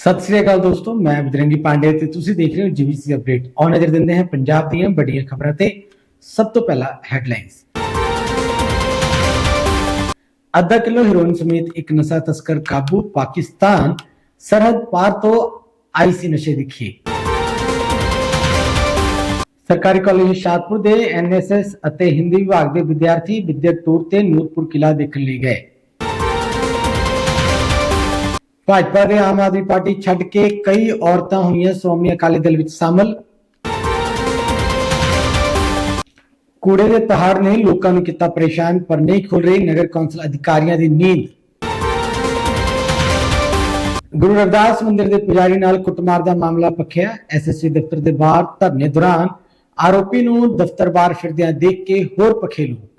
ਸਤਿ ਸ੍ਰੀ ਅਕਾਲ ਦੋਸਤੋ ਮੈਂ ਬਜਰੰਗੀ ਪਾਂਡੇ ਤੇ ਤੁਸੀਂ ਦੇਖ ਰਹੇ ਹੋ ਜੀਵੀਸੀ ਅਪਡੇਟ ਆਉ ਨਜ਼ਰ ਦਿੰਦੇ ਹਾਂ ਪੰਜਾਬ ਦੀਆਂ ਵੱਡੀਆਂ ਖਬਰਾਂ ਤੇ ਸਭ ਤੋਂ ਪਹਿਲਾਂ ਹੈਡਲਾਈਨਸ ਅੱਧਾ ਕਿਲੋ ਹੈਰੋਇਨ ਸਮੇਤ ਇੱਕ ਨਸ਼ਾ ਤਸਕਰ ਕਾਬੂ ਪਾਕਿਸਤਾਨ ਸਰਹੱਦ ਪਾਰ ਤੋਂ ਆਈਸੀ ਨਸ਼ੇ ਦੀ ਖੇਪ ਸਰਕਾਰੀ ਕਾਲਜ ਹੁਸ਼ਿਆਰਪੁਰ ਦੇ ਐਨਐਸਐਸ ਅਤੇ ਹਿੰਦੀ ਵਿਭਾਗ ਦੇ ਵਿਦਿਆਰਥੀ ਵਿਦਿਅਕ ਟੂਰ ਤੇ ਨੂਰਪੁਰ ਕਿਲਾ ਦੇਖਣ ਲਈ ਗਏ ਭਾਜਪਾ ਤੇ ਆਮ ਆਦਮੀ ਪਾਰਟੀ ਛੱਡ ਕੇ ਕਈ ਔਰਤਾਂ ਹੋਈਆਂ ਸ਼੍ਰੋਮਣੀ ਅਕਾਲੀ ਦਲ ਵਿੱਚ ਸ਼ਾਮਲ। ਕੂੜੇ ਦੇ ਪਹਾੜ ਨੇ ਲੋਕਾਂ ਨੂੰ ਕੀਤਾ ਪਰੇਸ਼ਾਨ, ਪਰ ਨਹੀਂ ਖੁੱਲ ਰਹੀ ਨਗਰ ਕੌਂਸਲ ਅਧਿਕਾਰੀਆਂ ਦੀ ਨੀਂਦ। ਗੁਰੂ ਰਵਿਦਾਸ ਮੰਦਿਰ ਦੇ ਪੁਜਾਰੀ ਨਾਲ ਕੁੱਟਮਾਰ ਦਾ ਮਾਮਲਾ ਪੱਖਿਆ ਐਸਐਸਸੀ ਦਫ਼ਤਰ ਦੇ ਬਾਹਰ ਧਰਨੇ ਦੌਰਾਨ ਆਰੋਪੀ ਨੂੰ ਦਫ਼ਤਰ ਬਾਹਰ ਫਿਰਦਿਆਂ ਦੇਖ ਕੇ ਹੋਰ ਪਖੇ ਲੋਕ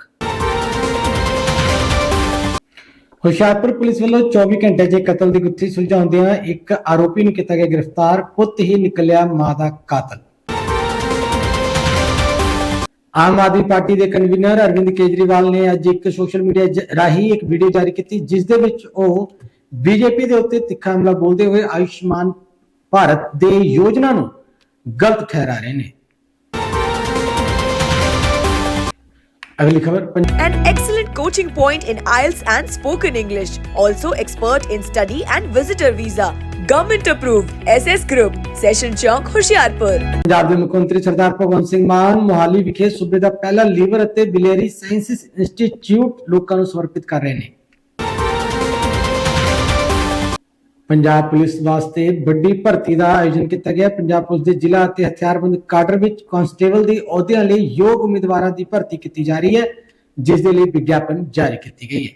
ਹੁਸ਼ਿਆਰਪੁਰ ਪੁਲਿਸ ਵੱਲੋਂ 24 ਘੰਟੇ 'ਚ ਕਤਲ ਦੀ ਗੁੱਥੀ ਸੁਲਝਾਉਂਦਿਆਂ ਇੱਕ ਆਰੋਪੀ ਨੂੰ ਕੀਤਾ ਗਿਆ ਗ੍ਰਿਫਤਾਰ, ਪੁੱਤ ਹੀ ਨਿਕਲਿਆ ਮਾਂ ਦਾ ਕਾਤਲ। ਆਮ ਆਦਮੀ ਪਾਰਟੀ ਦੇ ਕਨਵੀਨਰ ਅਰਵਿੰਦ ਕੇਜਰੀਵਾਲ ਨੇ ਅੱਜ ਇੱਕ ਸੋਸ਼ਲ ਮੀਡੀਆ ਰਾਹੀਂ ਇੱਕ ਵੀਡੀਓ ਜਾਰੀ ਕੀਤੀ, ਜਿਸ ਦੇ ਵਿੱਚ ਉਹ ਬੀਜੇਪੀ ਦੇ ਉੱਤੇ ਤਿੱਖਾ ਹਮਲਾ ਬੋਲਦੇ ਹੋਏ ਆਯੁਸ਼ਮਾਨ ਭਾਰਤ ਦੇ ਯੋਜਨਾ ਨੂੰ ਗਲਤ ਠਹਿਰਾ ਰਹੇ ਨੇ। ਅਗਲੀ ਖਬਰ An excellent coaching point in IELTS and spoken English. Also expert in study and visitor visa. Government approved. SS Group. Session Chowk, Hoshiarpur. Punjab ਦੇ ਮੁੱਖ ਮੰਤਰੀ ਸਰਦਾਰ ਭਗਵੰਤ ਸਿੰਘ ਮਾਨ ਮੋਹਾਲੀ ਵਿਖੇ ਸੂਬੇ ਦਾ ਪਹਿਲਾ ਲੀਵਰ ਅਤੇ ਬਿਲੀਅਰੀ ਸਾਇੰਸਿਸ ਇੰਸਟੀਚਿਊਟ ਲੋਕਾਂ ਨੂੰ ਸਮਰਪਿਤ ਕਰ ਰਹੇ ਨੇ ਪੰਜਾਬ ਪੁਲਿਸ ਵਾਸਤੇ ਵੱਡੀ ਭਰਤੀ ਦਾ ਆਯੋਜਨ ਕੀਤਾ ਗਿਆ। ਪੰਜਾਬ ਪੁਲਿਸ ਦੇ ਜ਼ਿਲ੍ਹਾ ਅਤੇ ਹਥਿਆਰਬੰਦ ਕਾਡਰ ਵਿੱਚ ਕਾਂਸਟੇਬਲ ਦੇ ਅਹੁਦਿਆਂ ਲਈ ਯੋਗ ਉਮੀਦਵਾਰਾਂ ਦੀ ਭਰਤੀ ਕੀਤੀ ਜਾ ਰਹੀ ਹੈ, ਜਿਸ ਦੇ ਲਈ ਵਿਗਿਆਪਨ ਜਾਰੀ ਕੀਤੀ ਗਈ ਹੈ।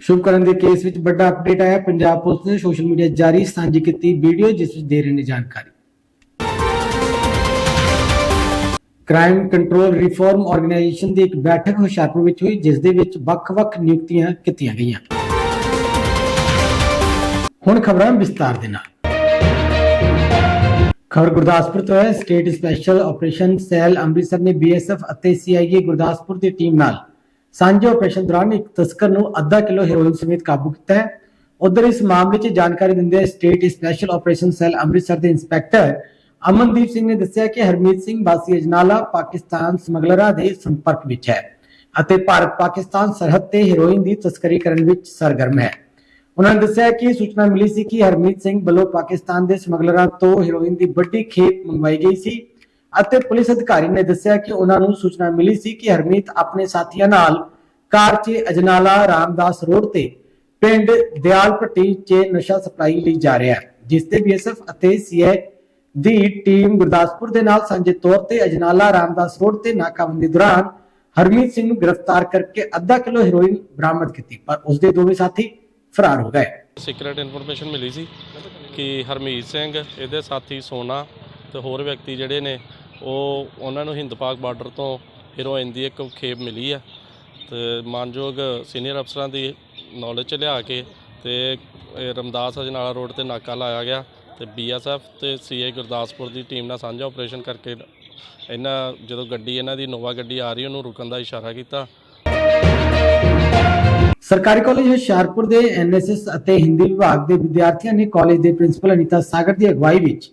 ਸ਼ੁਭਕਰਨ ਦੇ ਕੇਸ ਵਿੱਚ ਵੱਡਾ ਅਪਡੇਟ ਆਇਆ। ਪੰਜਾਬ ਪੁਲਿਸ ਨੇ ਸੋਸ਼ਲ ਮੀਡੀਆ ਜਾਰੀ ਸਾਂਝੀ ਕੀਤੀ ਵੀਡੀਓ, ਜਿਸ ਵਿੱਚ ਦੇ ਰਹੇ ਨੇ ਜਾਣਕਾਰੀ। ਕ੍ਰਾਈਮ ਕੰਟਰੋਲ ਰਿਫਾਰਮ ਆਰਗੇਨਾਈਜੇਸ਼ਨ ਦੀ ਇੱਕ ਬੈਠਕ ਹੁਸ਼ਿਆਰਪੁਰ ਵਿੱਚ ਹੋਈ, ਜਿਸ ਦੇ ਵਿੱਚ ਵੱਖ-ਵੱਖ ਨਿਯੁਕਤੀਆਂ ਕੀਤੀਆਂ ਗਈਆਂ। ਹੁਣ ਖਬਰਾਂ ਵਿਸਤਾਰ ਦੇ ਨਾਲ। ਖਬਰ ਗੁਰਦਾਸਪੁਰ ਤੋਂ ਹੈ। State special operation cell Amritsar ਨੇ ਬੀਐਸਐਫ ਅਤੇ ਸੀਆਈਏ ਗੁਰਦਾਸਪੁਰ ਦੀ ਟੀਮ ਨਾਲ ਸਾਂਝੇ ਆਪਰੇਸ਼ਨ ਦੌਰਾਨ ਇੱਕ ਤਸਕਰ ਨੂੰ ਅੱਧਾ ਕਿਲੋ ਹੈਰੋਇਨ ਸਮੇਤ ਕਾਬੂ ਕੀਤਾ ਹੈ। ਉਧਰ ਇਸ ਮਾਮਲੇ 'ਚ ਜਾਣਕਾਰੀ ਦਿੰਦੇ state special operation cell Amritsar ਦੇ ਇੰਸਪੈਕਟਰ ਅਮਨਦੀਪ ਸਿੰਘ ਨੇ ਦੱਸਿਆ ਕਿ ਹਰਮੀਤ ਸਿੰਘ ਵਾਸੀ ਅਜਨਾਲਾ ਪਾਕਿਸਤਾਨ ਸਮਗਲਰਾਂ ਦੇ ਸੰਪਰਕ ਵਿੱਚ ਹੈ ਅਤੇ ਭਾਰਤ ਪਾਕਿਸਤਾਨ ਸਰਹੱਦ ਤੇ ਹੈਰੋਇਨ ਦੀ ਤਸਕਰੀ ਕਰਨ ਵਿੱਚ ਸਰਗਰਮ ਹੈ। ਉਹਨਾਂ ਨੇ ਦੱਸਿਆ ਕਿ ਸੂਚਨਾ ਮਿਲੀ ਸੀ ਕਿ ਹਰਮੀਤ ਸਿੰਘ ਵੱਲੋਂ ਪਾਕਿਸਤਾਨ ਦੇ ਸਮਗਲਰਾਂ ਤੋਂ ਹੈਰੋਇਨ ਦੀ ਵੱਡੀ ਖੇਪ ਮੰਗਵਾਈ ਗਈ ਸੀ ਅਤੇ ਪੁਲਿਸ ਅਧਿਕਾਰੀ ਨੇ ਦੱਸਿਆ ਕਿ ਉਹਨਾਂ ਨੂੰ ਸੂਚਨਾ ਮਿਲੀ ਸੀ ਕਿ ਹਰਮੀਤ ਆਪਣੇ ਸਾਥੀਆਂ ਨਾਲ ਕਾਰ 'ਚ ਅਜਨਾਲਾ ਰਾਮਦਾਸ ਰੋਡ ਤੇ ਪਿੰਡ ਦਿਆਲ 'ਚ ਨਸ਼ਾ ਸਪਲਾਈ ਲਈ ਜਾ ਰਿਹਾ ਹੈ, ਜਿਸ ਤੇ ਬੀਐਸਐਫ ਅਤੇ ਸੀਆਈ ਦੀ ਟੀਮ ਗੁਰਦਾਸਪੁਰ ਦੇ ਨਾਲ ਸਾਂਝੇ ਤੌਰ ਤੇ ਅਜਨਾਲਾ ਰਾਮਦਾਸ ਰੋਡ ਤੇ ਨਾਕਾਬੰਦੀ ਦੌਰਾਨ ਹਰਮੀਤ ਸਿੰਘ ਨੂੰ ਗ੍ਰਿਫਤਾਰ ਕਰਕੇ ਅੱਧਾ ਕਿਲੋ ਹੈਰੋਇਨ ਬਰਾਮਦ ਕੀਤੀ, ਪਰ ਉਸ ਦੇ ਦੋਵੇਂ ਸਾਥੀ ਫਰਾਰ ਹੋ ਗਏ। ਸੀਕ੍ਰੇਟ ਇਨਫੋਰਮੇਸ਼ਨ ਮਿਲੀ ਸੀ ਕਿ ਹਰਮੀਤ ਸਿੰਘ, ਇਹਦੇ ਸਾਥੀ ਸੋਨਾ ਤੇ ਹੋਰ ਵਿਅਕਤੀ ਜਿਹੜੇ ਨੇ, ਉਹ ਉਹਨਾਂ ਨੂੰ ਹਿੰਦ ਪਾਕ ਬਾਰਡਰ ਤੋਂ ਹੀਰੋਇਨ ਦੀ ਇੱਕ ਖੇਪ ਮਿਲੀ ਆ ਤੇ ਮਾਨਯੋਗ ਸੀਨੀਅਰ ਅਫਸਰਾਂ ਦੀ ਨੌਲੇਜ ਚ ਲਿਆ ਕੇ ਤੇ ਰਮਦਾਸ ਅਜਨਾਲਾ ਰੋਡ ਤੇ ਨਾਕਾ ਲਾਇਆ ਗਿਆ ਤੇ ਬੀਐਸਐਫ ਤੇ ਸੀਏ ਗੁਰਦਾਸਪੁਰ ਦੀ ਟੀਮ ਨਾਲ ਸਾਂਝਾ ਆਪਰੇਸ਼ਨ ਕਰਕੇ ਇਹਨਾਂ ਜਦੋਂ ਗੱਡੀ, ਇਹਨਾਂ ਦੀ ਨੋਵਾ ਗੱਡੀ ਆ ਰਹੀ, ਉਹਨੂੰ ਰੁਕਣ ਦਾ ਇਸ਼ਾਰਾ ਕੀਤਾ। ਸਰਕਾਰੀ ਕਾਲਜ ਹੁਸ਼ਿਆਰਪੁਰ ਦੇ ਐਨਐਸਐਸ ਅਤੇ ਹਿੰਦੀ ਵਿਭਾਗ ਦੇ ਵਿਦਿਆਰਥੀਆਂ ਨੇ ਕਾਲਜ ਦੇ ਪ੍ਰਿੰਸੀਪਲ ਅਨੀਤਾ ਸਾਗਰ ਦੀ ਅਗਵਾਈ ਵਿੱਚ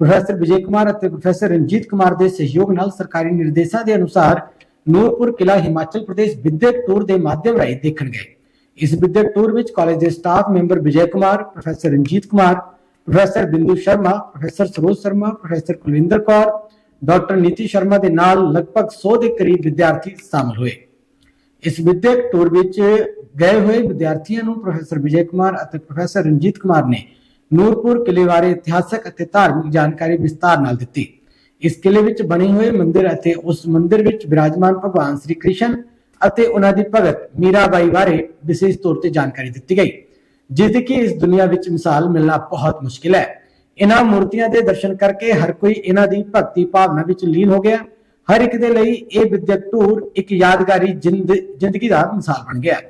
ਪ੍ਰੋਫੈਸਰ ਵਿਜੇ ਕੁਮਾਰ ਅਤੇ ਪ੍ਰੋਫੈਸਰ ਰਣਜੀਤ ਕੁਮਾਰ ਦੇ ਸਹਿਯੋਗ ਨਾਲ ਸਰਕਾਰੀ ਨਿਰਦੇਸ਼ਾਂ ਦੇ ਅਨੁਸਾਰ ਨੂਰਪੁਰ ਕਿਲਾ ਹਿਮਾਚਲ ਪ੍ਰਦੇਸ਼ ਵਿਦਿਅਕ ਟੂਰ ਦੇ ਮਾਧਿਅਮ ਰਾਹੀਂ ਦੇਖਣ ਗਏ। ਇਸ ਵਿਦਿਅਕ ਟੂਰ ਵਿੱਚ ਕਾਲਜ ਦੇ staff member Vijay Kumar, professor Ranjit Kumar, professor Bindu Sharma, professor Saroj Sharma, professor Kulwinder Kaur, doctor Niti Sharma ਦੇ ਨਾਲ ਲਗਭਗ 100 ਦੇ ਕਰੀਬ ਵਿਦਿਆਰਥੀ ਸ਼ਾਮਲ ਹੋਏ। ਇਸ ਵਿਦਿਅਕ ਟੂਰ ਵਿੱਚ ਗਏ ਹੋਏ ਵਿਦਿਆਰਥੀਆਂ ਨੂੰ ਪ੍ਰੋਫੈਸਰ ਵਿਜੇ ਕੁਮਾਰ ਅਤੇ ਪ੍ਰੋਫੈਸਰ ਰਣਜੀਤ ਕੁਮਾਰ ਨੇ ਨੂਰਪੁਰ ਕਿਲੇ ਬਾਰੇ ਇਤਿਹਾਸਕ ਅਤੇ ਧਾਰਮਿਕ ਜਾਣਕਾਰੀ ਵਿਸਤਾਰ ਨਾਲ ਦਿੱਤੀ। ਇਸ ਕਿਲੇ ਵਿੱਚ ਬਣੇ ਹੋਏ ਮੰਦਿਰ ਅਤੇ ਉਸ ਮੰਦਿਰ ਵਿੱਚ ਵਿਰਾਜਮਾਨ ਭਗਵਾਨ ਸ੍ਰੀ ਕ੍ਰਿਸ਼ਨ ਅਤੇ ਉਹਨਾਂ ਦੀ ਭਗਤ ਮੀਰਾਬਾਈ ਬਾਰੇ ਵਿਸ਼ੇਸ਼ ਤੌਰ ਤੇ ਜਾਣਕਾਰੀ ਦਿੱਤੀ ਗਈ ਜਿਸ ਦੀ ਕਿ ਇਸ ਦੁਨੀਆ ਵਿੱਚ ਮਿਸਾਲ ਮਿਲਣਾ ਬਹੁਤ ਮੁਸ਼ਕਿਲ ਹੈ। ਇਹਨਾਂ ਮੂਰਤੀਆਂ ਦੇ ਦਰਸ਼ਨ ਕਰਕੇ ਹਰ ਕੋਈ ਇਹਨਾਂ ਦੀ ਭਗਤੀ ਭਾਵਨਾ ਵਿੱਚ ਲੀਨ ਹੋ ਗਿਆ। ਹਰ ਇੱਕ ਦੇ ਲਈ ਇਹ ਵਿਦਿਅਕ ਟੂਰ ਇੱਕ ਯਾਦਗਾਰੀ ਜ਼ਿੰਦਗੀ ਦਾ ਮਿਸਾਲ ਬਣ ਗਿਆ।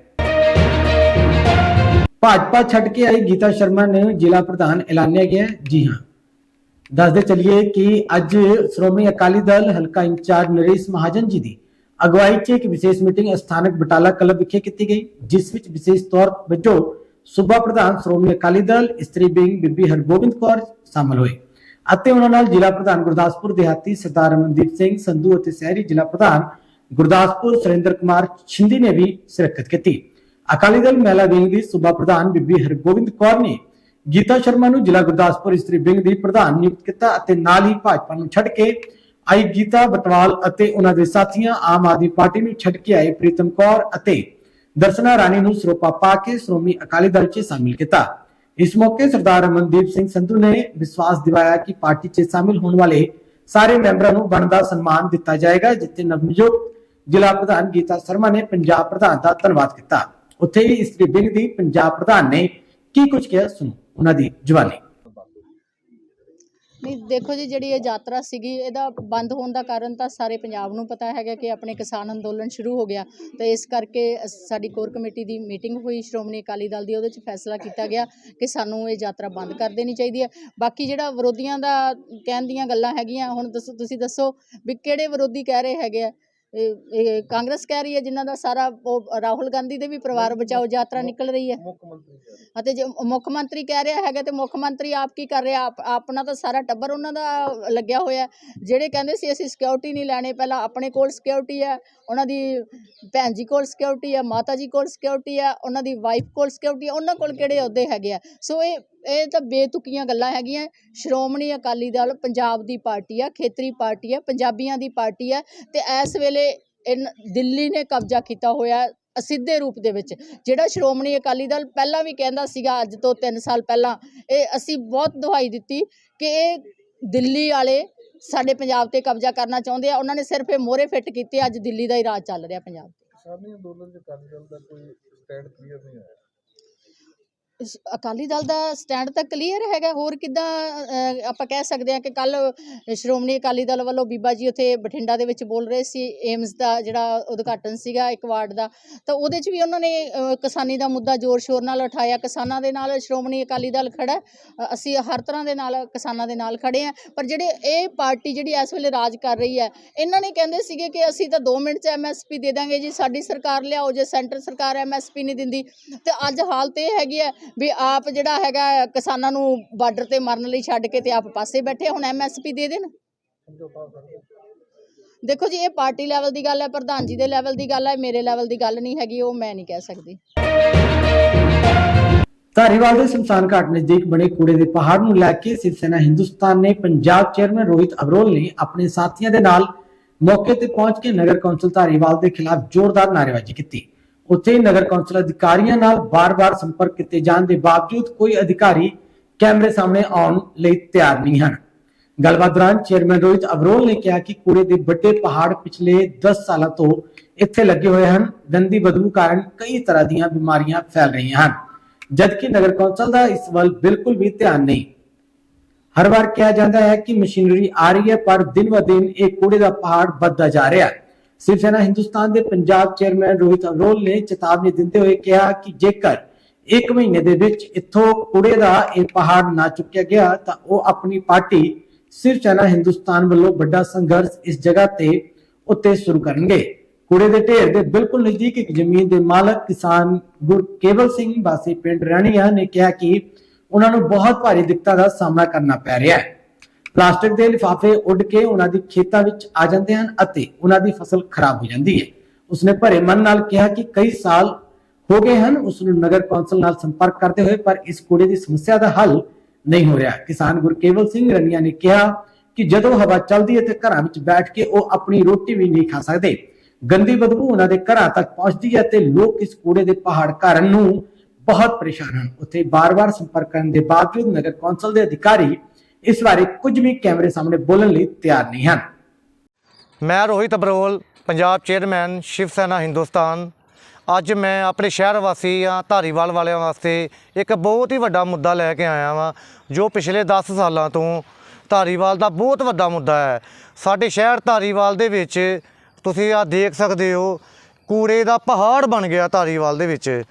ਭਾਜਪਾ ਛੱਡ ਕੇ ਆਈ ਗੀਤਾ ਸ਼ਰਮਾ ਨੂੰ ਜ਼ਿਲ੍ਹਾ ਪ੍ਰਧਾਨ ਐਲਾਨਿਆ ਗਿਆ ਜੀ ਹਾਂ। ਦੱਸਦੇ ਚੱਲੀਏ ਕਿ ਅੱਜ ਸ਼੍ਰੋਮਣੀ ਅਕਾਲੀ ਦਲ ਹਲਕਾ ਇੰਚਾਰਜ ਨਰੇਸ਼ ਮਹਾਜਨ ਜੀ ਦੀ ਅਗਵਾਈ 'ਚ ਇੱਕ ਵਿਸ਼ੇਸ਼ ਮੀਟਿੰਗ ਸਥਾਨਕ ਬਟਾਲਾ ਕਲੱਬ ਵਿਖੇ ਕੀਤੀ ਗਈ, ਜਿਸ ਵਿੱਚ ਵਿਸ਼ੇਸ਼ ਤੌਰ ਵਜੋਂ ਸੂਬਾ ਪ੍ਰਧਾਨ ਸ਼੍ਰੋਮਣੀ ਅਕਾਲੀ ਦਲ, ਇਸਤਰੀ ਵਿੰਗ ਬੀਬੀ ਹਰਗੋਬਿੰਦ ਕੌਰ ਸ਼ਾਮਲ ਹੋਏ। ਅਤੇ ਉਹਨਾਂ ਨਾਲ ਜ਼ਿਲ੍ਹਾ ਪ੍ਰਧਾਨ ਗੁਰਦਾਸਪੁਰ ਦਿਹਾਤੀ ਸਰਦਾਰ ਅਮਨਦੀਪ ਸਿੰਘ ਸੰਧੂ ਅਤੇ ਸ਼ਹਿਰੀ ਜ਼ਿਲ੍ਹਾ ਪ੍ਰਧਾਨ ਗੁਰਦਾਸਪੁਰ ਸੁਰਿੰਦਰ ਕੁਮਾਰ ਛਿੰਦੀ ਨੇ ਵੀ ਸ਼ਿਰਕਤ ਕੀਤੀ। ਅਕਾਲੀ ਦਲ ਮਹਿਲਾ ਵਿੰਗ ਦੀ ਸੂਬਾ ਪ੍ਰਧਾਨ ਬੀਬੀ ਹਰਗੋਬਿੰਦ ਕੌਰ ਨੇ ਗੀਤਾ ਸ਼ਰਮਾ ਨੂੰ ਜ਼ਿਲ੍ਹਾ ਗੁਰਦਾਸਪੁਰ ਇਸਤਰੀ ਵਿੰਗ ਦੀ ਪ੍ਰਧਾਨ ਨਿਯੁਕਤ ਕੀਤਾ ਅਤੇ ਨਾਲ ਹੀ ਭਾਜਪਾ ਨੂੰ ਛੱਡ ਕੇ ਆਈ ਗੀਤਾ ਬਟਵਾਲ ਅਤੇ ਉਹਨਾਂ ਦੇ ਸਾਥੀਆਂ ਆਮ ਆਦਮੀ ਪਾਰਟੀ ਨੂੰ ਛੱਡ ਕੇ ਆਏ ਪ੍ਰੀਤਮ ਕੌਰ ਅਤੇ ਦਰਸ਼ਨਾ ਰਾਣੀ ਨੂੰ ਸਰੋਪਾ ਪਾ ਕੇ ਸ਼੍ਰੋਮਣੀ ਅਕਾਲੀ ਦਲ 'ਚ ਸ਼ਾਮਿਲ ਕੀਤਾ। ਇਸ ਮੌਕੇ ਸਰਦਾਰ ਅਮਨਦੀਪ ਸਿੰਘ ਸੰਧੂ ਨੇ ਵਿਸ਼ਵਾਸ ਦਿਵਾਇਆ ਕਿ ਪਾਰਟੀ 'ਚ ਸ਼ਾਮਿਲ ਹੋਣ ਵਾਲੇ ਸਾਰੇ ਮੈਂਬਰਾਂ ਨੂੰ ਬਣਦਾ ਸਨਮਾਨ ਦਿੱਤਾ ਜਾਏਗਾ, ਜਿੱਥੇ ਨਵਨਿਯੁਕਤ ਜ਼ਿਲ੍ਹਾ ਪ੍ਰਧਾਨ ਗੀਤਾ ਸ਼ਰਮਾ ਨੇ ਪੰਜਾਬ ਪ੍ਰਧਾਨ ਦਾ ਧੰਨਵਾਦ ਕੀਤਾ। ਉੱਥੇ ਹੀ ਇਸ ਵਿੰਗ ਦੀ ਪੰਜਾਬ ਪ੍ਰਧਾਨ ਨੇ ਕੀ ਕੁਝ ਕਿਹਾ, ਸੁਣੋ। ਉਹਨਾਂ ਦੀ ਜਵਾਨੀ। ਨਹੀਂ ਦੇਖੋ ਜੀ, ਜਿਹੜੀ ਇਹ ਯਾਤਰਾ ਸੀਗੀ, ਇਹਦਾ ਬੰਦ ਹੋਣ ਦਾ ਕਾਰਨ ਤਾਂ ਸਾਰੇ ਪੰਜਾਬ ਨੂੰ ਪਤਾ ਹੈਗਾ ਕਿ ਆਪਣੇ ਕਿਸਾਨ ਅੰਦੋਲਨ ਸ਼ੁਰੂ ਹੋ ਗਿਆ। ਤੇ ਇਸ ਕਰਕੇ ਸਾਡੀ ਕੋਰ ਕਮੇਟੀ ਦੀ ਮੀਟਿੰਗ ਹੋਈ, ਸ਼੍ਰੋਮਣੀ ਅਕਾਲੀ ਦਲ ਦੀ, ਉਹਦੇ ਵਿੱਚ ਫੈਸਲਾ ਕੀਤਾ ਗਿਆ ਕਿ ਸਾਨੂੰ ਇਹ ਯਾਤਰਾ ਬੰਦ ਕਰ ਦੇਣੀ ਚਾਹੀਦੀ ਹੈ। ਬਾਕੀ ਜਿਹੜਾ ਵਿਰੋਧੀਆਂ ਦਾ ਕਹਿਣ ਦੀਆਂ ਗੱਲਾਂ ਹੈਗੀਆਂ, ਹੁਣ ਦੱਸੋ, ਤੁਸੀਂ ਦੱਸੋ ਵੀ ਕਿਹੜੇ ਵਿਰੋਧੀ ਕਹਿ ਰਹੇ ਹੈਗੇ ਆ? ਕਾਂਗਰਸ ਕਹਿ ਰਹੀ ਹੈ ਜਿਨ੍ਹਾਂ ਦਾ ਸਾਰਾ ਉਹ ਰਾਹੁਲ ਗਾਂਧੀ ਦੇ ਵੀ ਪਰਿਵਾਰ ਬਚਾਓ ਯਾਤਰਾ ਨਿਕਲ ਰਹੀ ਹੈ। ਅਤੇ ਜੇ ਮੁੱਖ ਮੰਤਰੀ ਕਹਿ ਰਿਹਾ ਹੈਗਾ ਤੇ ਮੁੱਖ ਮੰਤਰੀ ਆਪ ਕੀ ਕਰ ਰਿਹਾ? ਆਪ ਆਪਣਾ ਤਾਂ ਸਾਰਾ ਟੱਬਰ ਉਹਨਾਂ ਦਾ ਲੱਗਿਆ ਹੋਇਆ। ਜਿਹੜੇ ਕਹਿੰਦੇ ਸੀ ਅਸੀਂ ਸਿਕਿਉਰਿਟੀ ਨਹੀਂ ਲੈਣੇ ਪਹਿਲਾਂ ਆਪਣੇ ਕੋਲ ਸਿਕਿਉਰਿਟੀ ਹੈ ਉਹਨਾਂ ਦੀ ਭੈਣ ਜੀ ਕੋਲ ਸਿਕਿਉਰਿਟੀ ਹੈ ਮਾਤਾ ਜੀ ਕੋਲ ਸਿਕਿਉਰਿਟੀ ਹੈ ਉਹਨਾਂ ਦੀ ਵਾਈਫ ਕੋਲ ਸਿਕਿਉਰਿਟੀ ਹੈ ਉਹਨਾਂ ਕੋਲ ਕਿਹੜੇ ਅਹੁਦੇ ਹੈਗੇ ਆ? ਸੋ ਇਹ ਇਹ ਤਾਂ ਬੇਤੁਕੀਆਂ ਗੱਲਾਂ ਹੈਗੀਆਂ। ਸ਼੍ਰੋਮਣੀ ਅਕਾਲੀ ਦਲ ਪੰਜਾਬ ਦੀ ਪਾਰਟੀ ਆ, ਖੇਤਰੀ ਪਾਰਟੀ ਆ, ਪੰਜਾਬੀਆਂ ਦੀ ਪਾਰਟੀ ਆ ਤੇ ਇਸ ਵੇਲੇ ਇਨ- ਦਿੱਲੀ ਨੇ ਕਬਜ਼ਾ ਕੀਤਾ ਹੋਇਆ ਅਸਿੱਧੇ ਰੂਪ ਦੇ ਵਿੱਚ। ਜਿਹੜਾ ਸ਼੍ਰੋਮਣੀ ਅਕਾਲੀ ਦਲ ਪਹਿਲਾਂ ਵੀ ਕਹਿੰਦਾ ਸੀਗਾ ਅੱਜ ਤੋਂ 3 ਸਾਲ ਪਹਿਲਾਂ, ਇਹ ਅਸੀਂ ਬਹੁਤ ਦੁਹਾਈ ਦਿੱਤੀ ਕਿ ਇਹ ਦਿੱਲੀ ਵਾਲੇ ਸਾਡੇ ਪੰਜਾਬ ਤੇ ਕਬਜ਼ਾ ਕਰਨਾ ਚਾਹੁੰਦੇ ਆ। ਉਹਨਾਂ ਨੇ ਸਿਰਫ ਇਹ ਮੋਹਰੇ ਫਿੱਟ ਕੀਤੇ, ਅੱਜ ਦਿੱਲੀ ਦਾ ਹੀ ਰਾਜ ਚੱਲ ਰਿਹਾ ਪੰਜਾਬ ਤੇ। ਕਿਸਾਨੀ ਅੰਦੋਲਨ ਚ ਅਕਾਲੀ ਦਲ ਦਾ ਕੋਈ ਸਟੈਂਡ ਕਲੀਅਰ ਨਹੀਂ ਆਇਆ। ਅਕਾਲੀ ਦਲ ਦਾ ਸਟੈਂਡ ਤਾਂ ਕਲੀਅਰ ਹੈਗਾ, ਹੋਰ ਕਿੱਦਾਂ ਆਪਾਂ ਕਹਿ ਸਕਦੇ ਹਾਂ ਕਿ ਕੱਲ ਸ਼੍ਰੋਮਣੀ ਅਕਾਲੀ ਦਲ ਵੱਲੋਂ ਬੀਬਾ ਜੀ ਉੱਥੇ ਬਠਿੰਡਾ ਦੇ ਵਿੱਚ ਬੋਲ ਰਹੇ ਸੀ ਏਮਸ ਦਾ ਜਿਹੜਾ ਉਦਘਾਟਨ ਸੀਗਾ, ਇੱਕ ਵਾਰਡ ਦਾ। ਤਾਂ ਉਹਦੇ 'ਚ ਵੀ ਉਹਨਾਂ ਨੇ ਕਿਸਾਨੀ ਦਾ ਮੁੱਦਾ ਜ਼ੋਰ ਸ਼ੋਰ ਨਾਲ ਉਠਾਇਆ, ਕਿਸਾਨਾਂ ਦੇ ਨਾਲ ਸ਼੍ਰੋਮਣੀ ਅਕਾਲੀ ਦਲ ਖੜਾ ਅਸੀਂ ਹਰ ਤਰ੍ਹਾਂ ਦੇ ਨਾਲ ਕਿਸਾਨਾਂ ਦੇ ਨਾਲ ਖੜੇ ਆ ਪਰ ਜਿਹੜੇ ਇਹ ਪਾਰਟੀ ਜਿਹੜੀ ਇਸ ਵੇਲੇ ਰਾਜ ਕਰ ਰਹੀ ਹੈ, ਇਹਨਾਂ ਨੇ ਕਹਿੰਦੇ ਸੀਗੇ ਕਿ ਅਸੀਂ ਤਾਂ 2 ਮਿੰਟ 'ਚ ਐਮਐਸਪੀ ਦੇ ਦਾਂਗੇ ਜੀ, ਸਾਡੀ ਸਰਕਾਰ ਲਿਆਓ, ਜੇ ਸੈਂਟਰ ਸਰਕਾਰ ਐਮਐਸਪੀ ਨਹੀਂ ਦਿੰਦੀ। ਤੇ ਅੱਜ ਹਾਲਤ ਇਹ ਹੈਗੀ ਹੈ ਵੀ ਆਪ ਜਿਹੜਾ ਹੈਗਾ ਕਿਸਾਨਾਂ ਨੂੰ ਬਾਰਡਰ ਤੇ ਮਰਨ ਲਈ ਛੱਡ ਕੇ ਤੇ ਆਪ ਪਾਸੇ ਬੈਠੇ ਹੁਣ ਐਮਐਸਪੀ ਦੇ ਦੇਣ? ਦੇਖੋ ਜੀ, ਇਹ ਪਾਰਟੀ ਲੈਵਲ ਦੀ ਗੱਲ ਹੈ, ਪ੍ਰਧਾਨ ਜੀ ਦੇ ਲੈਵਲ ਦੀ ਗੱਲ ਹੈ, ਮੇਰੇ ਲੈਵਲ ਦੀ ਗੱਲ ਨਹੀਂ ਹੈਗੀ, ਉਹ ਮੈਂ ਨਹੀਂ ਕਹਿ ਸਕਦੀ। ਧਾਰੀਵਾਲ ਦੇ ਸ਼ਮਸ਼ਾਨ ਘਾਟ ਨਜ਼ਦੀਕ ਬਣੇ ਕੂੜੇ ਦੇ ਪਹਾੜ ਨੂੰ ਲੈ ਕੇ ਸਿਵ ਹਿੰਦੁਸਤਾਨ ਨੇ ਪੰਜਾਬ ਚੇਅਰਮੈਨ ਰੋਹਿਤ ਅਬਰੋਲ ਨੇ ਆਪਣੇ ਸਾਥੀਆਂ ਦੇ ਨਾਲ ਮੌਕੇ ਤੇ ਪਹੁੰਚ ਕੇ ਨਗਰ ਕੌਂਸਲ ਧਾਰੀਵਾਲ ਦੇ ਖਿਲਾਫ ਜ਼ੋਰਦਾਰ ਨਾਅਰੇਬਾਜ਼ੀ ਕੀਤੀ। ਉੱਥੇ ਨਗਰ ਕੌਂਸਲ ਅਧਿਕਾਰੀਆਂ ਨਾਲ ਬਾਰ-ਬਾਰ ਸੰਪਰਕ ਕੀਤੇ ਜਾਣ ਦੇ ਬਾਵਜੂਦ ਕੋਈ ਅਧਿਕਾਰੀ ਕੈਮਰੇ ਸਾਹਮਣੇ ਆਉਣ ਲਈ ਤਿਆਰ ਨਹੀਂ ਹਨ। ਗੱਲਬਾਤ ਦੌਰਾਨ ਚੇਅਰਮੈਨ ਰੋਹਿਤ ਅਬਰੋਲ ਨੇ ਕਿਹਾ ਕਿ ਕੂੜੇ ਦੇ ਵੱਡੇ ਪਹਾੜ ਪਿਛਲੇ 10 ਸਾਲਾਂ ਤੋਂ ਇੱਥੇ ਲੱਗੇ ਹੋਏ ਹਨ। ਗੰਦੀ ਬਦਬੂ ਕਾਰਨ ਕਈ ਤਰ੍ਹਾਂ ਦੀਆਂ ਬਿਮਾਰੀਆਂ ਫੈਲ ਰਹੀਆਂ ਹਨ, ਜਦਕਿ ਨਗਰ ਕੌਂਸਲ ਦਾ ਇਸ ਵੱਲ ਬਿਲਕੁਲ ਵੀ ਧਿਆਨ ਨਹੀਂ। ਹਰ ਵਾਰ ਕਿਹਾ ਜਾਂਦਾ ਹੈ ਕਿ ਮਸ਼ੀਨਰੀ ਆ ਰਹੀ ਹੈ, ਪਰ ਦਿਨ ਬ ਦਿਨ ਇਹ ਕੂੜੇ ਦਾ ਪਹਾੜ ਵੱਧਦਾ ਜਾ ਰਿਹਾ ਹੈ। ਸਿਵ ਸੈਨਾ ਹਿੰਦੁਸਤਾਨ ਦੇ ਪੰਜਾਬ ਚੇਅਰਮੈਨ ਰੋਹਿਤ ਅਬਰੋਲ ਨੇ ਚੇਤਾਵਨੀ ਦਿੰਦੇ ਹੋਏ ਕਿਹਾ ਕਿ ਜੇਕਰ ਇੱਕ ਮਹੀਨੇ ਦੇ ਵਿੱਚ ਇੱਥੋਂ ਕੂੜੇ ਦਾ ਇਹ ਪਹਾੜ ਨਾ ਚੁੱਕਿਆ ਗਿਆ ਤਾਂ ਉਹ ਆਪਣੀ ਪਾਰਟੀ ਸਿਵ ਸੈਨਾ ਹਿੰਦੁਸਤਾਨ ਵੱਲੋਂ ਵੱਡਾ ਸੰਘਰਸ਼ ਇਸ ਜਗ੍ਹਾ ਤੇ ਉੱਤੇ ਸ਼ੁਰੂ ਕਰਨਗੇ। ਕੂੜੇ ਦੇ ਢੇਰ ਦੇ ਬਿਲਕੁਲ ਨਜ਼ਦੀਕ ਇੱਕ ਜ਼ਮੀਨ ਦੇ ਮਾਲਕ ਕਿਸਾਨ ਗੁਰਕੇਵਲ ਸਿੰਘ ਵਾਸੀ ਪਿੰਡ ਰਾਣੀਆ ਨੇ ਕਿਹਾ ਕਿ ਉਹਨਾਂ ਨੂੰ ਬਹੁਤ ਭਾਰੀ ਦਿੱਕਤਾਂ ਦਾ ਸਾਹਮਣਾ ਕਰਨਾ ਪੈ ਰਿਹਾ ਹੈ। ਪਲਾਸਟਿਕ ਦੇ ਲਿਫਾਫੇ ਉੱਡ ਕੇ ਉਹਨਾਂ ਦੀ ਖੇਤਾਂ ਵਿੱਚ ਆ ਜਾਂਦੇ ਹਨ ਅਤੇ ਉਹਨਾਂ ਦੀ ਫਸਲ ਖਰਾਬ ਹੋ ਜਾਂਦੀ ਹੈ। ਉਸਨੇ ਭਰੇ ਮਨ ਨਾਲ ਕਿਹਾ ਕਿ ਕਈ ਸਾਲ ਹੋ ਗਏ ਹਨ ਉਸ ਨੂੰ ਨਗਰ ਕੌਂਸਲ ਨਾਲ ਸੰਪਰਕ ਕਰਦੇ ਹੋਏ, ਪਰ ਇਸ ਕੂੜੇ ਦੀ ਸਮੱਸਿਆ ਦਾ ਹੱਲ ਨਹੀਂ ਹੋ ਰਿਹਾ। ਕਿਸਾਨ ਗੁਰਕੇਵਲ ਸਿੰਘ ਰਣੀਆ ਨੇ ਕਿਹਾ ਕਿ ਜਦੋਂ ਹਵਾ ਚੱਲਦੀ ਹੈ ਤੇ ਘਰਾਂ ਵਿੱਚ ਬੈਠ ਕੇ ਉਹ ਆਪਣੀ ਰੋਟੀ ਵੀ ਨਹੀਂ ਖਾ ਸਕਦੇ। ਗੰਦੀ ਬਦਬੂ ਉਹਨਾਂ ਦੇ ਘਰਾਂ ਤੱਕ ਪਹੁੰਚਦੀ ਹੈ ਤੇ ਲੋਕ ਇਸ ਕੂੜੇ ਦੇ ਪਹਾੜ ਕਾਰਨ ਨੂੰ ਬਹੁਤ ਪਰੇਸ਼ਾਨ ਹਨ। ਉੱਥੇ ਬਾਰ-ਬਾਰ ਸੰਪਰਕ ਕਰਨ ਦੇ ਬਾਵਜੂਦ ਨਗਰ ਕੌਂਸਲ ਦੇ ਅਧਿਕਾਰੀ ਇਸ ਬਾਰੇ ਕੁਝ ਵੀ ਕੈਮਰੇ ਸਾਹਮਣੇ ਬੋਲਣ ਲਈ ਤਿਆਰ ਨਹੀਂ ਹਨ। ਮੈਂ ਰੋਹਿਤ ਅਬਰੋਲ ਪੰਜਾਬ ਚੇਅਰਮੈਨ, ਸ਼ਿਵ ਸੈਨਾ ਹਿੰਦੁਸਤਾਨ। ਅੱਜ ਮੈਂ ਆਪਣੇ ਸ਼ਹਿਰ ਵਾਸੀ ਆ ਧਾਰੀਵਾਲ ਵਾਲਿਆਂ ਵਾਸਤੇ ਇੱਕ ਬਹੁਤ ਹੀ ਵੱਡਾ ਮੁੱਦਾ ਲੈ ਕੇ ਆਇਆ ਵਾਂ, ਜੋ ਪਿਛਲੇ 10 ਸਾਲਾਂ ਤੋਂ ਧਾਰੀਵਾਲ ਦਾ ਬਹੁਤ ਵੱਡਾ ਮੁੱਦਾ ਹੈ। ਸਾਡੇ ਸ਼ਹਿਰ ਧਾਰੀਵਾਲ ਦੇ ਵਿੱਚ, ਤੁਸੀਂ ਆ ਦੇਖ ਸਕਦੇ ਹੋ, ਕੂੜੇ ਦਾ ਪਹਾੜ ਬਣ ਗਿਆ ਧਾਰੀਵਾਲ ਦੇ ਵਿੱਚ।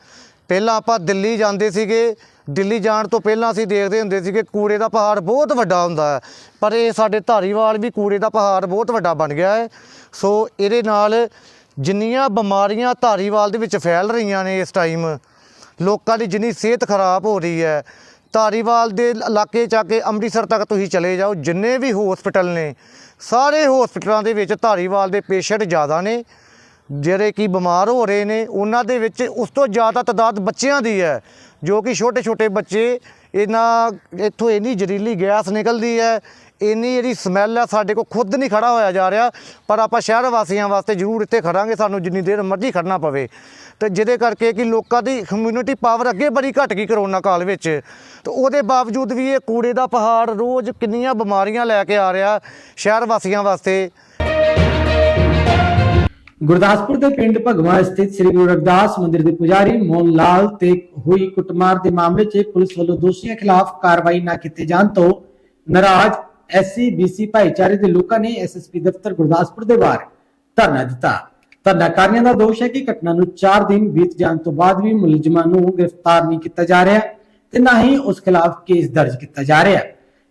ਪਹਿਲਾਂ ਆਪਾਂ ਦਿੱਲੀ ਜਾਂਦੇ ਸੀਗੇ ਦਿੱਲੀ ਜਾਣ ਤੋਂ ਪਹਿਲਾਂ ਅਸੀਂ ਦੇਖਦੇ ਹੁੰਦੇ ਸੀ ਕਿ ਕੂੜੇ ਦਾ ਪਹਾੜ ਬਹੁਤ ਵੱਡਾ ਹੁੰਦਾ ਹੈ, ਪਰ ਇਹ ਸਾਡੇ ਧਾਰੀਵਾਲ ਵੀ ਕੂੜੇ ਦਾ ਪਹਾੜ ਬਹੁਤ ਵੱਡਾ ਬਣ ਗਿਆ ਹੈ। ਸੋ ਇਹਦੇ ਨਾਲ ਜਿੰਨੀਆਂ ਬਿਮਾਰੀਆਂ ਧਾਰੀਵਾਲ ਦੇ ਵਿੱਚ ਫੈਲ ਰਹੀਆਂ ਨੇ ਇਸ ਟਾਈਮ ਲੋਕਾਂ ਦੀ ਜਿੰਨੀ ਸਿਹਤ ਖਰਾਬ ਹੋ ਰਹੀ ਹੈ, ਧਾਰੀਵਾਲ ਦੇ ਇਲਾਕੇ ਚ ਆ ਕੇ ਅੰਮ੍ਰਿਤਸਰ ਤੱਕ ਤੁਸੀਂ ਚਲੇ ਜਾਓ, ਜਿੰਨੇ ਵੀ ਹਸਪੀਟਲ ਨੇ, ਸਾਰੇ ਹਸਪੀਟਲਾਂ ਦੇ ਵਿੱਚ ਧਾਰੀਵਾਲ ਦੇ ਪੇਸ਼ੈਂਟ ਜ਼ਿਆਦਾ ਨੇ। ਜਿਹੜੇ ਕਿ ਬਿਮਾਰ ਹੋ ਰਹੇ ਨੇ, ਉਹਨਾਂ ਦੇ ਵਿੱਚ ਉਸ ਤੋਂ ਜ਼ਿਆਦਾ ਤਾਦਾਦ ਬੱਚਿਆਂ ਦੀ ਹੈ। ਜੋ ਕਿ ਛੋਟੇ ਛੋਟੇ ਬੱਚੇ ਇਹਨਾਂ ਇੱਥੋਂ ਇੰਨੀ ਜ਼ਹਿਰੀਲੀ ਗੈਸ ਨਿਕਲਦੀ ਹੈ, ਇੰਨੀ ਜਿਹੜੀ ਸਮੈਲ ਹੈ ਸਾਡੇ ਕੋਲ ਖੁਦ ਨਹੀਂ ਖੜਾ ਹੋਇਆ ਜਾ ਰਿਹਾ, ਪਰ ਆਪਾਂ ਸ਼ਹਿਰ ਵਾਸੀਆਂ ਵਾਸਤੇ ਜ਼ਰੂਰ ਇੱਥੇ ਖੜਾਂਗੇ, ਸਾਨੂੰ ਜਿੰਨੀ ਦੇਰ ਮਰਜ਼ੀ ਖੜਨਾ ਪਵੇ। ਤੇ ਜਿਹਦੇ ਕਰਕੇ ਕਿ ਲੋਕਾਂ ਦੀ ਕਮਿਊਨਿਟੀ ਪਾਵਰ ਅੱਗੇ ਬੜੀ ਘਟ ਗਈ ਕਰੋਨਾ ਕਾਲ ਵਿੱਚ। ਤੇ ਉਹਦੇ ਬਾਵਜੂਦ ਵੀ ਇਹ ਕੂੜੇ ਦਾ ਪਹਾੜ ਰੋਜ਼ ਕਿੰਨੀਆਂ ਬਿਮਾਰੀਆਂ ਲੈ ਕੇ ਆ ਰਿਹਾ ਸ਼ਹਿਰ ਵਾਸੀਆਂ ਵਾਸਤੇ। ਗੁਰਦਾਸਪੁਰ ਦੇ ਪਿੰਡ ਭਗਵਾ ਸਥਿਤ ਸ੍ਰੀ ਗੁਰੂ ਰਵਿਦਾਸ ਮੰਦਿਰ ਦੇ ਪੁਜਾਰੀ ਮੋਹਨ ਲਾਲ ਤੇ ਹੋਈ ਕੁੱਟਮਾਰ ਦੇ ਮਾਮਲੇ 'ਚ ਪੁਲਿਸ ਵੱਲੋਂ ਦੋਸ਼ੀਆਂ ਖਿਲਾਫ ਕਾਰਵਾਈ ਨਾ ਕੀਤੇ ਜਾਣ ਤੋਂ ਨਾਰਾਜ਼ ਐਸਸੀ ਬੀਸੀ ਭਾਈਚਾਰੇ ਦੇ ਲੋਕਾਂ ਨੇ ਐਸਐਸਪੀ ਦਫ਼ਤਰ ਗੁਰਦਾਸਪੁਰ ਦੇ ਬਾਹਰ ਧਰਨਾ ਦਿੱਤਾ। ਧਰਨਾਕਾਰੀਆਂ ਦਾ ਦੋਸ਼ ਹੈ ਕਿ ਘਟਨਾ ਨੂੰ 4 ਦਿਨ ਬੀਤ ਜਾਣ ਤੋਂ ਬਾਅਦ ਵੀ ਮੁਲਜ਼ਮਾਂ ਨੂੰ ਗ੍ਰਿਫਤਾਰ ਨਹੀਂ ਕੀਤਾ ਜਾ ਰਿਹਾ ਤੇ ਨਾ ਹੀ ਉਸ ਖਿਲਾਫ ਕੇਸ ਦਰਜ ਕੀਤਾ ਜਾ ਰਿਹਾ,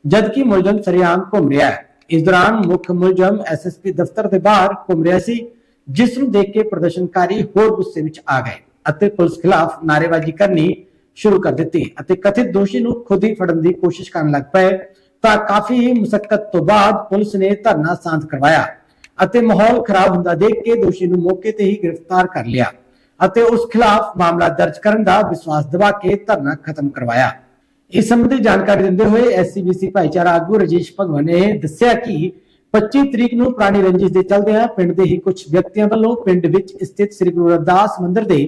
ਜਦਕਿ ਮੁਲਜ਼ਮ ਸਰਿਆਮ ਘੁੰਮ ਰਿਹਾ ਹੈ। ਇਸ ਦੌਰਾਨ ਮੁੱਖ ਮੁਲਜ਼ਮ ਐਸਐਸਪੀ ਦਫ਼ਤਰ ਦੇ ਬਾਹਰ ਘੁੰਮ ਰਿਹਾ ਸੀ ਜਿਸ ਨੂੰ ਦੇਖ ਕੇ ਪ੍ਰਦਰਸ਼ਨਕਾਰੀ ਹੋਰ ਗੁੱਸੇ ਵਿੱਚ ਆ ਗਏ ਅਤੇ ਪੁਲਿਸ ਖਿਲਾਫ ਨਾਅਰੇਬਾਜ਼ੀ ਕਰਨੀ ਸ਼ੁਰੂ ਕਰ ਦਿੱਤੀ ਅਤੇ ਕਥਿਤ ਦੋਸ਼ੀ ਨੂੰ ਖੁਦ ਹੀ ਫੜਨ ਦੀ ਕੋਸ਼ਿਸ਼ ਕਰਨ ਲੱਗ ਪਏ, ਤਾਂ ਕਾਫੀ ਮੁਸ਼ਕਲ ਤੋਂ ਬਾਅਦ ਪੁਲਿਸ ਨੇ ਧਰਨਾ ਸ਼ਾਂਤ ਕਰਵਾਇਆ ਅਤੇ ਮਾਹੌਲ ਖਰਾਬ ਹੁੰਦਾ ਦੇਖ ਕੇ ਦੋਸ਼ੀ ਨੂੰ ਮੌਕੇ ਤੇ ਹੀ ਗ੍ਰਿਫਤਾਰ ਕਰ ਲਿਆ ਅਤੇ ਉਸ ਖਿਲਾਫ ਮਾਮਲਾ ਦਰਜ ਕਰਨ ਦਾ ਵਿਸ਼ਵਾਸ ਦਿਵਾ ਕੇ ਧਰਨਾ ਖਤਮ ਕਰਵਾਇਆ। ਇਸ ਸੰਬੰਧੀ ਜਾਣਕਾਰੀ ਦਿੰਦੇ ਹੋਏ ਐਸਸੀਬੀਸੀ ਭਾਈਚਾਰਾ ਆਗੂ ਰਜੇਸ਼ ਭਗਵਾਨ ਨੇ ਦੱਸਿਆ ਕਿ 25 ਤਰੀਕ ਨੂੰ ਪੁਰਾਣੀ ਰੰਜਿਸ਼ ਦੇ ਚਲਦਿਆਂ ਪਿੰਡ ਦੇ ਹੀ ਕੁਝ ਵਿਅਕਤੀਆਂ ਵੱਲੋਂ ਪਿੰਡ ਵਿੱਚ ਸਥਿਤ ਸ੍ਰੀ ਗੁਰੂ ਰਵਿਦਾਸ ਮੰਦਿਰ ਦੇ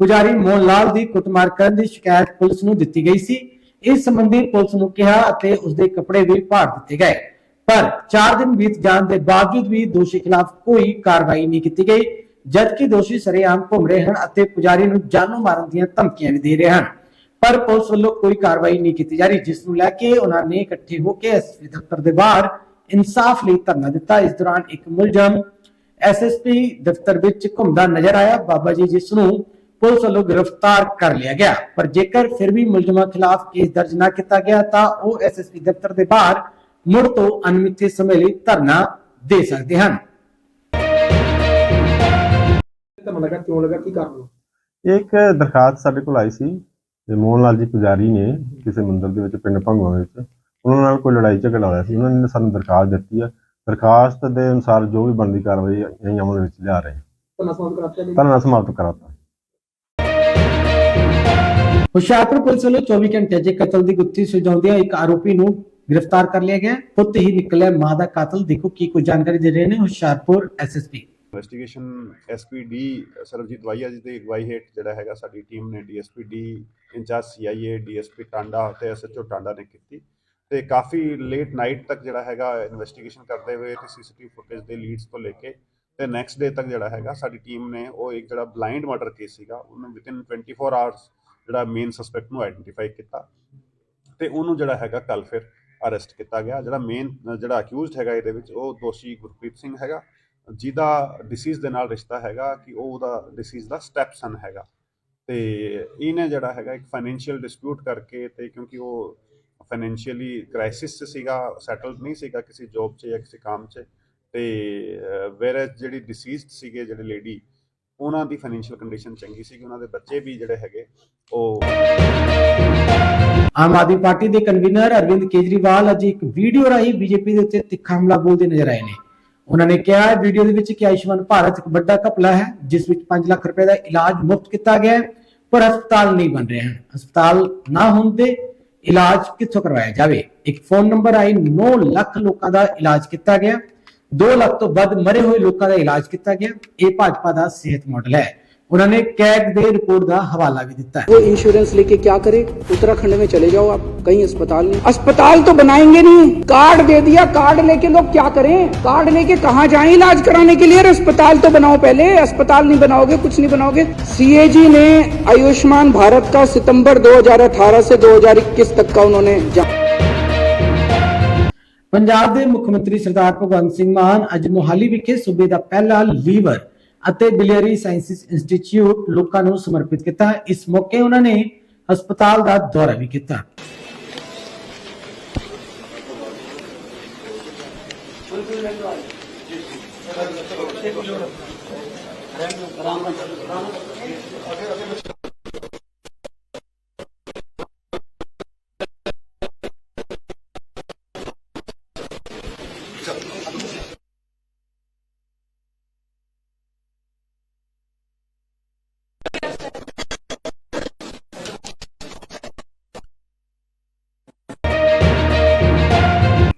ਪੁਜਾਰੀ ਮੋਹਨ ਲਾਲ ਦੀ ਕੁੱਟਮਾਰ ਕਰਨ ਦੀ ਸ਼ਿਕਾਇਤ ਪੁਲਿਸ ਨੂੰ ਦਿੱਤੀ ਗਈ ਸੀ। ਇਸ ਸੰਬੰਧੀ ਪੁਲਿਸ ਨੂੰ ਕਿਹਾ ਅਤੇ ਉਸ ਦੇ ਕੱਪੜੇ ਵੀ ਪਾੜ ਦਿੱਤੇ ਗਏ। ਪਰ 4 ਦਿਨ ਬੀਤ ਜਾਣ ਦੇ ਬਾਵਜੂਦ ਵੀ ਦੋਸ਼ੀ ਖਿਲਾਫ ਕੋਈ ਕਾਰਵਾਈ ਨਹੀਂ ਕੀਤੀ ਗਈ, ਜਦਕਿ ਦੋਸ਼ੀ ਸਰੇਆਮ ਘੁੰਮ ਰਹੇ ਹਨ ਅਤੇ ਪੁਜਾਰੀ ਨੂੰ ਜਾਨੋਂ ਮਾਰਨ ਦੀਆਂ ਧਮਕੀਆਂ ਵੀ ਦੇ ਰਹੇ ਹਨ। ਪਰ ਪੁਲਿਸ ਵੱਲੋਂ ਕੋਈ ਕਾਰਵਾਈ ਨਹੀਂ ਕੀਤੀ ਜਾ ਰਹੀ, ਜਿਸ ਨੂੰ ਲੈ ਕੇ ਉਹਨਾਂ ਨੇ ਇਕੱਠੇ ਹੋ ਕੇ ਐਸਪੀ ਦਫ਼ਤਰ ਦੇ ਬਾਹਰ ਇਨਸਾਫ ਲਈ ਧਰਨਾ ਦਿੱਤਾ। ਇਸ ਦੌਰਾਨ ਇੱਕ ਮੁਲਜ਼ਮ ਐਸਐਸਪੀ ਦਫ਼ਤਰ ਵਿੱਚ ਘੁੰਮਦਾ ਨਜ਼ਰ ਆਇਆ। ਬਾਬਾ ਜੀ ਜਿਸ ਨੂੰ ਪੁਲਿਸ ਵੱਲੋਂ ਗ੍ਰਿਫਤਾਰ ਕਰ ਲਿਆ ਗਿਆ। ਪਰ ਜੇਕਰ ਫਿਰ ਵੀ ਮੁਲਜ਼ਮਾਂ ਖਿਲਾਫ ਕੇਸ ਦਰਜ ਨਾ ਕੀਤਾ ਗਿਆ ਤਾਂ ਉਹ ਐਸਐਸਪੀ ਦਫ਼ਤਰ ਦੇ ਬਾਹਰ ਮੁੜ ਤੋਂ ਅਨਮਿੱਥੇ ਸਮੇਂ ਲਈ ਧਰਨਾ ਦੇ ਸਕਦੇ ਹਨ। ਤੁਹਾਨੂੰ ਲੱਗਾ ਕਿਉਂ ਲੱਗਾ? ਕੀ ਕਾਰਨ ਇੱਕ ਦਰਖਾਸਤ ਸਾਡੇ ਕੋਲ ਆਈ ਸੀ। ਤੇ ਮੋਹਨ ਲਾਲ ਜੀ ਪੁਜਾਰੀ ਨੇ ਕਿਸੇ ਮੰਦਿਰ ਦੇ ਵਿੱਚ ਪਿੰਡ ਭੰਗਵਾ ਵਿੱਚ। ਉਹਨਾਂ ਨਾਲ ਕੋਈ ਲੜਾਈ ਝਗੜਾ ਹੋਇਆ ਸੀ ਉਹਨਾਂ ਨੇ ਸਾਨੂੰ ਦਰਖਾਸਤ ਦਿੱਤੀ ਹੈ ਦਰਖਾਸਤ ਦੇ ਅਨੁਸਾਰ ਜੋ ਵੀ ਬਣਦੀ ਕਾਰਵਾਈ ਅਸੀਂ ਅਮਲ ਵਿੱਚ ਲਿਆ ਰਹੇ ਹਾਂ। ਤੁਹਾਨੂੰ ਸਮਾਪਤ ਕਰਾਤਾ ਜੀ। ਧਰਨਾ ਸਮਾਪਤ ਕਰਾਤਾ। ਹੁਸ਼ਿਆਰਪੁਰ ਪੁਲਿਸ ਵੱਲੋਂ 24 ਘੰਟੇ 'ਚ ਕਤਲ ਦੀ ਗੁੱਥੀ ਸੁਲਝਾਉਂਦਿਆਂ ਇੱਕ ਆਰੋਪੀ ਨੂੰ ਗ੍ਰਿਫਤਾਰ ਕਰ ਲਿਆ ਗਿਆ। ਪੁੱਤ ਹੀ ਨਿਕਲਿਆ ਮਾਂ ਦਾ ਕਾਤਲ। ਦੇਖੋ ਕੀ ਕੁਝ ਜਾਣਕਾਰੀ ਦੇ ਰਹੇ ਨੇ Hoshiarpur SSP investigation SPD Sarabjit ਵਾਈਆ ji ਦੀ ਅਗਵਾਈ ਹੇਠ ਜਿਹੜਾ ਹੈਗਾ ਸਾਡੀ ਟੀਮ ਨੇ DSPD incharge CIA DSP Tanda ਤੇ ਐਸਐਚਓ ਟਾਂਡਾ ਨੇ ਕੀਤੀ। ਤੇ ਕਾਫੀ ਲੇਟ ਨਾਈਟ ਤੱਕ ਜਿਹੜਾ ਹੈਗਾ ਇਨਵੈਸਟੀਗੇਸ਼ਨ ਕਰਦੇ ਹੋਏ ਤੇ ਸੀਸੀਟੀਵੀ ਫੁਟੇਜ ਦੇ ਲੀਡਸ ਤੋਂ ਲੈ ਕੇ ਤੇ ਨੈਕਸਟ ਡੇ ਤੱਕ ਜਿਹੜਾ ਹੈਗਾ ਸਾਡੀ ਟੀਮ ਨੇ ਉਹ ਇੱਕ ਜਿਹੜਾ ਬਲਾਈਂਡ ਮਰਡਰ ਕੇਸ ਸੀਗਾ, ਉਹਨੂੰ ਵਿਦਿਨ 24 ਆਵਰਸ ਜਿਹੜਾ ਮੇਨ ਸਸਪੈਕਟ ਨੂੰ ਆਈਡੈਂਟੀਫਾਈ ਕੀਤਾ ਤੇ ਉਹਨੂੰ ਜਿਹੜਾ ਹੈਗਾ ਕੱਲ ਫਿਰ ਅਰੈਸਟ ਕੀਤਾ ਗਿਆ। ਜਿਹੜਾ ਮੇਨ ਜਿਹੜਾ ਅਕਿਊਜ਼ਡ ਹੈਗਾ ਇਹਦੇ ਵਿੱਚ, ਉਹ ਦੋਸ਼ੀ ਗੁਰਪ੍ਰੀਤ ਸਿੰਘ ਹੈਗਾ, ਜਿਹਦਾ ਡਿਸੀਜ਼ ਦੇ ਨਾਲ ਰਿਸ਼ਤਾ ਹੈਗਾ ਕਿ ਉਹ ਉਹਦਾ ਡਿਸੀਜ਼ ਦਾ ਸਟੈਪ ਸਨ ਹੈਗਾ। ਤੇ ਇਹਨੇ ਜਿਹੜਾ ਹੈਗਾ ਇੱਕ ਫਾਈਨੈਂਸ਼ੀਅਲ ਡਿਸਪਿਊਟ ਕਰਕੇ ਤੇ ਕਿਉਂਕਿ ਉਹ ਫਾਈਨੈਂਸ਼ੀਅਲੀ ਕ੍ਰਾਈਸਿਸ 'ਚ ਸੀਗਾ ਸੈਟਲਡ ਨਹੀਂ ਸੀਗਾ ਕਿਸੇ ਜੌਬ 'ਚ ਜਾਂ ਕਿਸੇ ਕੰਮ 'ਚ ਤੇ ਵੇਰੇ ਜਿਹੜੀ ਡਿਸੀਜ਼ਡ ਸੀਗੇ, ਜਿਹੜੇ ਲੇਡੀ ਉਹਨਾਂ ਦੀ ਫਾਈਨੈਂਸ਼ੀਅਲ ਕੰਡੀਸ਼ਨ ਚੰਗੀ ਸੀਗੀ, ਉਹਨਾਂ ਦੇ ਬੱਚੇ ਵੀ ਜਿਹੜੇ ਹੈਗੇ, ਉਹ ਆਮ ਆਦਮੀ ਪਾਰਟੀ ਦੇ ਕਨਵੀਨਰ ਅਰਵਿੰਦ ਕੇਜਰੀਵਾਲ ਅੱਜ ਇੱਕ ਵੀਡੀਓ ਰਾਹੀਂ ਬੀਜੇਪੀ ਦੇ ਉੱਤੇ ਤਿੱਖਾ ਹਮਲਾ ਬੋਲਦੇ ਨਜ਼ਰ ਆਏ ਨੇ। ਉਹਨਾਂ ਨੇ ਕਿਹਾ ਵੀਡੀਓ ਦੇ ਵਿੱਚ ਕਿ ਆਯੁਸ਼ਮਾਨ ਭਾਰਤ ਇੱਕ ਵੱਡਾ ਘਪਲਾ ਹੈ, ਜਿਸ ਵਿੱਚ 5 ਲੱਖ ਰੁਪਏ ਦਾ ਇਲਾਜ ਮੁਫਤ ਕੀਤਾ ਗਿਆ ਹੈ, ਪਰ ਹਸਪਤਾਲ ਨਹੀਂ ਬਣ ਰਹੇ ਹਨ। ਹਸਪਤਾਲ ਨਾ ਹੋਣ ਤੇ ਇਲਾਜ ਕਿੱਥੋਂ ਕਰਵਾਇਆ ਜਾਵੇ? ਇੱਕ ਫੋਨ ਨੰਬਰ ਆਈ 9 ਲੱਖ ਲੋਕਾਂ ਦਾ ਇਲਾਜ ਕੀਤਾ ਗਿਆ। 2 ਲੱਖ ਤੋਂ ਵੱਧ ਮਰੇ ਹੋਏ ਲੋਕਾਂ ਦਾ ਇਲਾਜ ਕੀਤਾ ਗਿਆ। ਇਹ ਭਾਜਪਾ ਦਾ ਸਿਹਤ ਮਾਡਲ ਹੈ। ਉਹਨਾਂ ਨੇ ਕੈਗ ਦੇ ਰਿਪੋਰਟ ਦਾ ਹਵਾਲਾ ਵੀ ਦਿੱਤਾ ਹੈ वो इंश्योरेंस लेके क्या करे उत्तराखंड में चले जाओ आप कहीं अस्पताल नहीं अस्पताल तो बनाएंगे नहीं कार्ड दे दिया कार्ड लेके लोग क्या करें कार्ड लेके कहाँ जाएं इलाज कराने के लिए अरे अस्पताल तो बनाओ पहले अस्पताल नहीं बनाओगे कुछ नहीं बनाओगे सीएजी ने आयुष्मान भारत का सितंबर 2018 से 2021 तक का उन्होंने जा- ਪੰਜਾਬ ਦੇ ਮੁੱਖ ਮੰਤਰੀ ਸਰਦਾਰ ਭਗਵੰਤ ਸਿੰਘ ਮਾਨ ਅੱਜ ਮੋਹਾਲੀ ਵਿਖੇ ਸੂਬੇ ਦਾ ਪਹਿਲਾ ਲੀਵਰ ਅਤੇ ਬਿਲੀਅਰੀ ਸਾਇੰਸਿਸ ਇੰਸਟੀਚਿਊਟ ਲੋਕਾਂ ਨੂੰ ਸਮਰਪਿਤ ਕੀਤਾ। ਇਸ ਮੌਕੇ ਉਹਨਾਂ ਨੇ ਹਸਪਤਾਲ ਦਾ ਦੌਰਾ ਵੀ ਕੀਤਾ।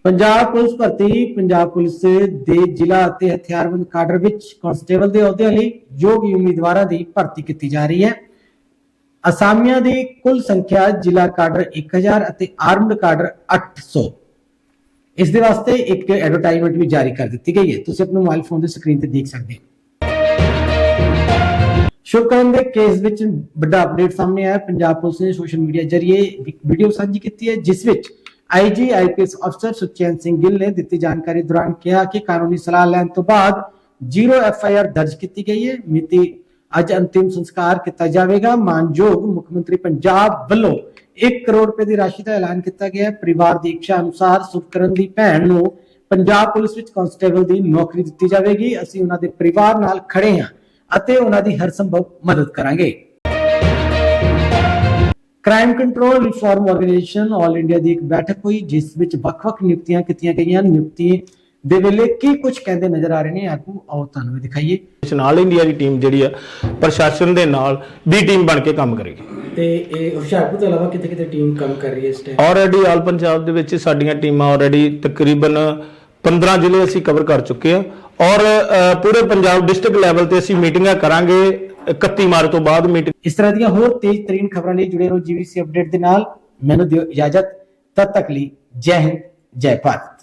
ਪੰਜਾਬ ਪੁਲਿਸ ਭਰਤੀ, ਪੰਜਾਬ ਪੁਲਿਸ ਦੇ ਜ਼ਿਲ੍ਹਾ ਅਤੇ ਹਥਿਆਰਬੰਦ ਕਾਡਰ ਵਿੱਚ ਕਾਂਸਟੇਬਲ ਦੇ ਅਹੁਦਿਆਂ ਲਈ ਯੋਗ ਉਮੀਦਵਾਰਾਂ ਦੀ ਭਰਤੀ ਕੀਤੀ ਜਾ ਰਹੀ ਹੈ। ਅਸਾਮੀਆਂ ਦੀ ਕੁੱਲ ਸੰਖਿਆ ਜ਼ਿਲ੍ਹਾ ਕਾਡਰ 1000 ਅਤੇ ਆਰਮਡ ਕਾਡਰ 800 ਇਸ ਦੇ ਵਾਸਤੇ ਇੱਕ ਐਡਵਰਟਾਈਜ਼ਮੈਂਟ ਵੀ ਜਾਰੀ ਕਰ ਦਿੱਤੀ ਗਈ ਹੈ। ਤੁਸੀਂ ਆਪਣੇ ਮੋਬਾਈਲ ਫੋਨ ਦੀ ਸਕਰੀਨ ਤੇ ਦੇਖ ਸਕਦੇ ਹੋ। ਸ਼ੁਕਰਨ ਦੇ ਕੇਸ ਵਿੱਚ ਵੱਡਾ ਅਪਡੇਟ ਸਾਹਮਣੇ ਆਇਆ। ਪੰਜਾਬ ਪੁਲਿਸ ਨੇ ਸੋਸ਼ਲ ਮੀਡੀਆ ਜ਼ਰੀਏ ਵੀਡੀਓ ਸਾਂਝੀ ਕੀਤੀ ਹੈ, ਜਿਸ ਵਿੱਚ ਆਈਜੀ ਆਈਪੀਐਸ ਅਫਸਰ ਸੁਚੈਨ ਸਿੰਘ ਗਿੱਲ ਨੇ ਦਿੱਤੀ ਜਾਣਕਾਰੀ ਦੌਰਾਨ ਕਿਹਾ ਕਿ ਕਾਨੂੰਨੀ ਸਲਾਹ ਲੈਣ ਤੋਂ ਬਾਅਦ ਜ਼ੀਰੋ ਐਫਆਈਆਰ ਦਰਜ ਕੀਤੀ ਗਈ ਹੈ। ਮਿਤੀ ਅੱਜ ਅੰਤਿਮ ਸੰਸਕਾਰ ਕੀਤਾ ਜਾਵੇਗਾ। ਮਾਨਯੋਗ ਮੁੱਖ ਮੰਤਰੀ ਪੰਜਾਬ ਵੱਲੋਂ 1 ਕਰੋੜ ਰੁਪਏ ਦੀ ਰਾਸ਼ੀ ਦਾ ਐਲਾਨ ਕੀਤਾ ਗਿਆ ਹੈ। ਪਰਿਵਾਰ ਦੀ ਇੱਛਾ ਅਨੁਸਾਰ ਸੁਖਕਰਨ ਦੀ ਭੈਣ ਨੂੰ ਪੰਜਾਬ ਪੁਲਿਸ ਵਿੱਚ ਕਾਂਸਟੇਬਲ ਦੀ ਨੌਕਰੀ ਦਿੱਤੀ ਜਾਵੇਗੀ। ਅਸੀਂ ਉਹਨਾਂ ਦੇ ਪਰਿਵਾਰ ਨਾਲ ਖੜੇ ਹਾਂ ਅਤੇ ਉਹਨਾਂ ਦੀ ਹਰ ਸੰਭਵ ਮਦਦ ਕਰਾਂਗੇ। Crime control reform organisation all India ਦੀ ਇੱਕ ਬੈਠਕ ਹੋਈ ਜਿਸ ਵਿੱਚ ਵੱਖ-ਵੱਖ ਨਿਯੁਕਤੀਆਂ ਕੀਤੀਆਂ ਗਈਆਂ। ਨਿਯੁਕਤੀ ਦੇ ਵੇਲੇ ਕੀ ਕੁਝ ਕਹਿੰਦੇ ਨਜ਼ਰ ਆ ਰਹੇ ਨੇ ਆਗੂ ਆਓ ਤੁਹਾਨੂੰ ਵੀ ਦਿਖਾਈਏ। ਇਸ ਨਾਲ ਇੰਡੀਆ ਦੀ ਟੀਮ ਜਿਹੜੀ ਆ ਪ੍ਰਸ਼ਾਸਨ ਦੇ ਨਾਲ ਵੀ ਟੀਮ ਬਣ ਕੇ ਕੰਮ ਕਰੇਗੀ। ਤੇ ਇਹ ਹੁਸ਼ਿਆਰਪੁਰ ਤੋਂ ਇਲਾਵਾ ਕਿਤੇ ਕਿਤੇ ਟੀਮ ਕੰਮ ਕਰ ਰਹੀ ਹੈ ਇਸ ਟਾਈਮ ਆਲਰੇਡੀ ਆਲ ਪੰਜਾਬ ਦੇ ਵਿੱਚ ਸਾਡੀਆਂ ਟੀਮਾਂ ਆਲਰੇਡੀ ਤਕਰੀਬਨ 15 ਜ਼ਿਲ੍ਹੇ ਅਸੀਂ ਕਵਰ ਕਰ ਚੁੱਕੇ ਆ ਔਰ ਪੂਰੇ ਪੰਜਾਬ ਡਿਸਟ੍ਰਿਕਟ ਲੈਵਲ ਤੇ ਅਸੀਂ ਮੀਟਿੰਗਾਂ ਕਰਾਂਗੇ। 31 ਮਾਰਚ ਤੋਂ ਬਾਅਦ ਮੀਟਿੰਗ ਇਸ ਤਰ੍ਹਾਂ ਦੀਆਂ ਹੋਰ ਤੇਜ਼ ਤਰੀਨ ਖਬਰਾਂ ਲਈ ਜੁੜੇ ਰਹੋ ਜੀਵੀਸੀ ਅਪਡੇਟ ਦੇ ਨਾਲ। ਮੈਨੂੰ ਦਿਓ ਇਜਾਜ਼ਤ। ਤਦ ਤੱਕ ਲਈ ਜੈ ਹਿੰਦ, ਜੈ ਭਾਰਤ।